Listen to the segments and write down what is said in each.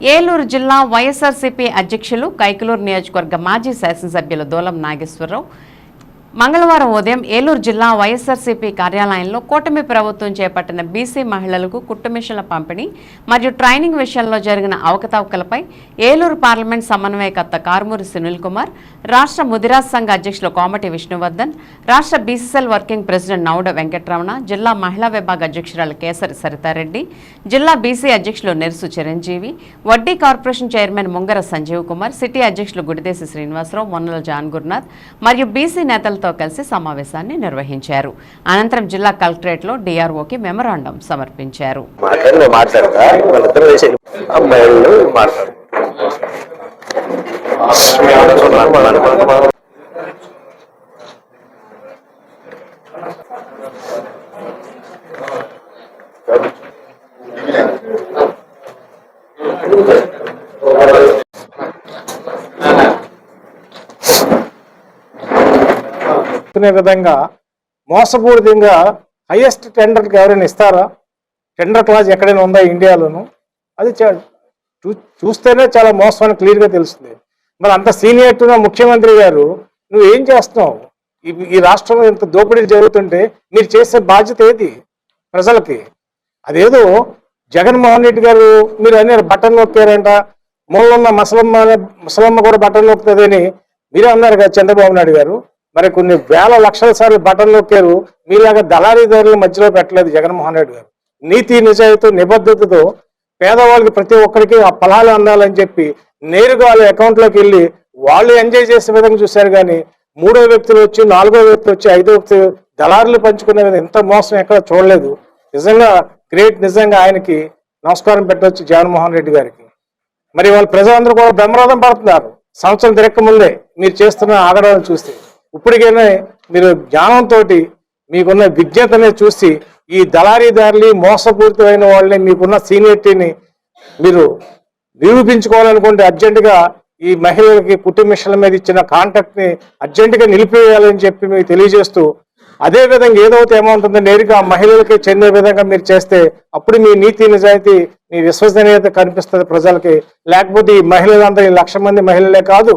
ఏలూరు జిల్లా వైఎస్ఆర్సీపీ అధ్యక్షులు కైకలూరు నియోజకవర్గ మాజీ శాసనసభ్యులు దూలం నాగేశ్వరరావు మంగళవారం ఉదయం ఏలూరు జిల్లా వైఎస్ఆర్సీపీ కార్యాలయంలో కూటమి ప్రభుత్వం చేపట్టిన బీసీ మహిళలకు కుట్టుమిషన్ల పంపిణీ మరియు ట్రైనింగ్ విషయంలో జరిగిన అవకతవకలపై ఏలూరు పార్లమెంట్ సమన్వయకర్త కారుమూరి సునీల్ కుమార్ రాష్ట్ర ముదిరాజ్ సంఘ అధ్యక్షులు కోమటి విష్ణువర్ధన్ రాష్ట్ర BCCL working president Nouda Venkataramana జిల్లా మహిళా విభాగ అధ్యక్షురాలు కేసరి సరితారెడ్డి జిల్లా బీసీ అధ్యక్షులు Nerusu Chiranjeevi Vaddi corporation chairman Mungara Sanjeev Kumar city అధ్యక్షులు గుడిదేశి శ్రీనివాసరావు మొన్నల జాన్ గురునాథ్ మరియు బీసీ నేతలతో కలిసి సమావేశాన్ని నిర్వహించారు. అనంతరం జిల్లా కలెక్టరేట్లో డిఆర్ఓకి మెమరాండం సమర్పించారు. మాట్లాడతా వాళ్ళిద్దరు విధంగా మోసపూరితంగా హైయెస్ట్ టెండర్కి ఎవరైనా ఇస్తారా? టెండర్ క్లాస్ ఎక్కడైనా ఉందా ఇండియాలోను? అది చూ- చూస్తేనే చాలా మోసం అని క్లియర్గా తెలుస్తుంది. మరి అంత సీనియర్ ముఖ్యమంత్రి గారు నువ్వు ఏం చేస్తున్నావు? ఈ- ఈ రాష్ట్రంలో ఇంత దోపిడీలు జరుగుతుంటే మీరు చేసే బాధ్యత ఏది ప్రజలకి? అదేదో జగన్మోహన్ రెడ్డి గారు మీరు అన్నారు బట్టలు నొక్కారంట మూలన్న ముసలమ్మ ముసలమ్మ కూడా బట్టలు నొక్కుతుందని మీరే అన్నారు కదా చంద్రబాబు నాయుడు గారు. మరి కొన్ని వేల లక్షల సార్లు బటన్ నొక్కారు. మీలాగా దళారీదారుల మధ్యలో పెట్టలేదు జగన్మోహన్ రెడ్డి గారు. నీతి నిజాయితీ నిబద్ధతతో పేదవాళ్ళకి ప్రతి ఒక్కరికి ఆ ఫలాలు అందాలని చెప్పి నేరుగా వాళ్ళ అకౌంట్లోకి వెళ్ళి వాళ్ళు ఎంజాయ్ చేసే విధంగా చూశారు కానీ మూడో వ్యక్తులు వచ్చి నాలుగో వ్యక్తి వచ్చి ఐదో వ్యక్తి దళారులు పంచుకునే విధంగా ఎంత మోసం ఎక్కడ చూడలేదు. నిజంగా గ్రేట్ నిజంగా ఆయనకి నమస్కారం పెట్టవచ్చు జగన్మోహన్ రెడ్డి గారికి. మరి వాళ్ళ ప్రజలందరూ కూడా బ్రహ్మరథం పడుతున్నారు. సంవత్సరం తిరక్క ముందే మీరు చేస్తున్న ఆగడాలను చూస్తే. ఇప్పటికైనా మీరు జ్ఞానంతో మీకున్న విజ్ఞతనే చూసి ఈ దళారీదారులు మోసపూరితమైన వాళ్ళని మీకున్న సీనియరిటీని మీరు నిరూపించుకోవాలనుకుంటే అర్జెంటుగా ఈ మహిళలకి కుటుంబిషన్ల మీద ఇచ్చిన కాంట్రాక్ట్ని అర్జెంటుగా నిలిపివేయాలని చెప్పి మీకు తెలియజేస్తూ అదే విధంగా ఏదైతే ఏమవుతుందో నేరుగా మహిళలకి చెందే విధంగా మీరు చేస్తే అప్పుడు మీ నీతి నిజాయితీ మీ విశ్వసనీయత కనిపిస్తుంది ప్రజలకి. లేకపోతే ఈ మహిళలందరూ లక్ష మంది మహిళలే కాదు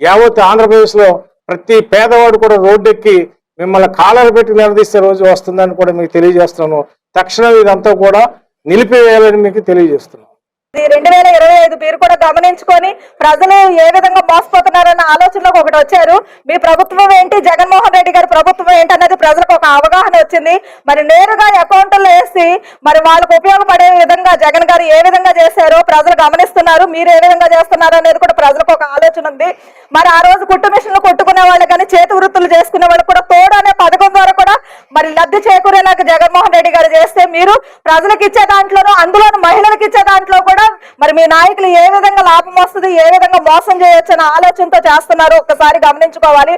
యావత్ ఆంధ్రప్రదేశ్లో ప్రతి పేదవాడు కూడా రోడ్డెక్కి మిమ్మల్ని కాలాలు పెట్టి నిలదీస్తే రోజు వస్తుందని కూడా మీకు తెలియజేస్తున్నాను. తక్షణం ఇదంతా కూడా నిలిపివేయాలని మీకు తెలియజేస్తున్నాను. రెండు వేల ఇరవై ఐదు మీరు కూడా గమనించుకొని ప్రజలు ఏ విధంగా మోసపోతున్నారన్న ఆలోచనలోకి ఒకటి వచ్చారు. మీ ప్రభుత్వం ఏంటి? జగన్మోహన్ రెడ్డి గారి ప్రభుత్వం ఏంటి అన్నది ప్రజలకు ఒక అవగాహన వచ్చింది. మరి నేరుగా అకౌంట్లో వేసి మరి వాళ్ళకు ఉపయోగపడే విధంగా జగన్ గారు ఏ విధంగా చేశారో ప్రజలు గమనిస్తున్నారు. మీరు ఏ విధంగా చేస్తున్నారు అనేది కూడా ప్రజలకు ఒక ఆలోచన ఉంది. మరి ఆ రోజు కుట్టు మిషన్లు కొట్టుకునే వాళ్ళు కానీ చేతి వృత్తులు చేసుకునే వాళ్ళు కూడా తోడు అనే పథకం ద్వారా కూడా మరి లబ్ధి చేకూరేలాగా జగన్మోహన్ రెడ్డి గారు చేస్తే మీరు ప్రజలకు ఇచ్చే దాంట్లోనూ అందులోనూ మహిళలకు ఇచ్చే దాంట్లో కూడా మరి మీ నాయకులు ఏ విధంగా లాభం వస్తుంది ఏ విధంగా మోసం చేయొచ్చు అనే ఆలోచనతో చేస్తున్నారు. ఒక్కసారి గమనించుకోవాలి.